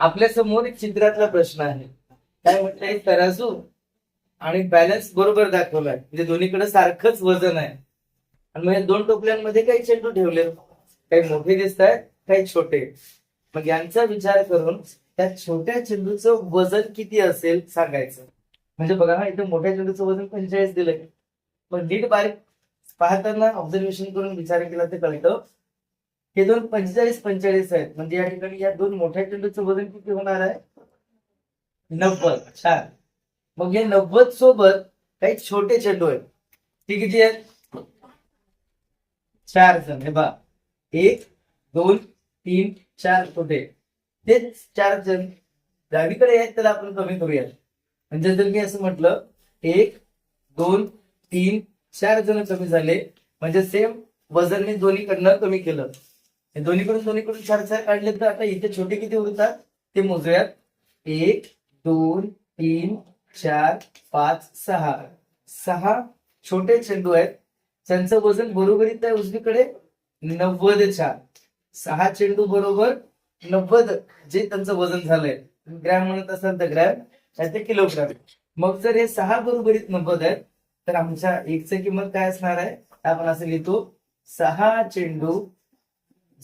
आपल्यासमोर एक चित्रातला प्रश्न आहे. काय म्हटलंय तराजू आणि बॅलन्स बरोबर दाखवलाय. म्हणजे दोन्हीकडे सारखंच वजन आहे. आणि मग या दोन टोपल्यांमध्ये काही चेंडू ठेवले. काही मोठे दिसत आहेत काही छोटे. मग यांचा विचार करून त्या छोट्या चेंडूचं वजन किती असेल सांगायचं. म्हणजे बघा हा इथं मोठ्या चेंडूचं वजन पंचेचाळीस दिलंय. पण नीट बारीक पाहताना ऑब्झर्वेशन करून विचार केला ते कळतं. हे दोन पंचेचाळीस पंचेचाळीस आहेत. म्हणजे या ठिकाणी या दोन मोठ्या चेंडूचं वजन किती होणार आहे? नव्वद. छान. मग या नव्वद सोबत काही छोटे चेंडू आहेत. ते किती आहेत? चार जण. हे बा एक दोन तीन चार छोटे तेच चार जण डावीकडे आहेत त्याला आपण कमी करूयात. म्हणजे जर मी असं म्हटलं एक दोन तीन चार जण कमी झाले. म्हणजे सेम वजन मी दोन्हीकडनं कमी केलं. हे दोन्हीकडून दोन्हीकडून चार चार काढले तर आता इथे छोटे किती होतात ते मोजूयात. एक दोन तीन चार पाच सहा. सहा छोटे चेंडू आहेत. त्यांचं वजन बरोबरीत आहे उजवीकडे नव्वद चार सहा चेंडू बरोबर नव्वद जे त्यांचं वजन झालंय. ग्रॅम म्हणत असाल तर ग्रॅम नाही ते किलोग्रॅम. मग जर हे सहा बरोबरीत नव्वद आहेत तर आमच्या एकच किंमत काय असणार आहे? आपण असं लिहितो सहा चेंडू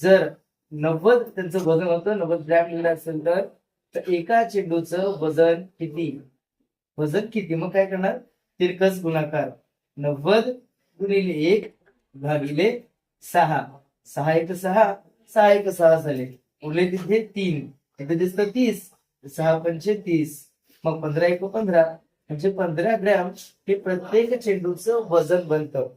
जर नव्वद त्यांचं वजन होतं नव्वद ग्रॅम लिहिलं असेल तर एका चेंडूचं वजन किती? वजन किती? मग काय करणार? तिरकस गुणाकार. नव्वद गुणिले एक भागिले सहा. सहा एक सहा सहा एक सहा झाले. उरले तिथे तीन. इथे दिसतं तीस. सहा पंचे तीस. मग पंधरा एक पंधरा. म्हणजे पंधरा ग्रॅम हे प्रत्येक चेंडूचं वजन बनतं.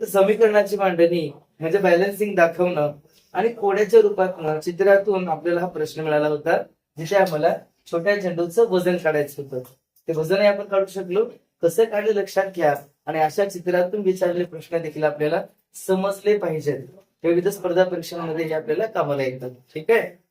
समीकरणाची मांडणी म्हणजे बॅलन्सिंग दाखवणं आणि कोड्याच्या रूपात चित्रातून आपल्याला हा प्रश्न मिळाला होता जिथे आम्हाला छोट्या चेंडूचं वजन काढायचं होतं. ते वजनही आपण काढू शकलो. कसं काढले लक्षात घ्या आणि अशा चित्रातून विचारलेले प्रश्न देखील आपल्याला समजले पाहिजेत. विविध स्पर्धा परीक्षांमध्ये हे आपल्याला कामाला येतात. ठीक आहे?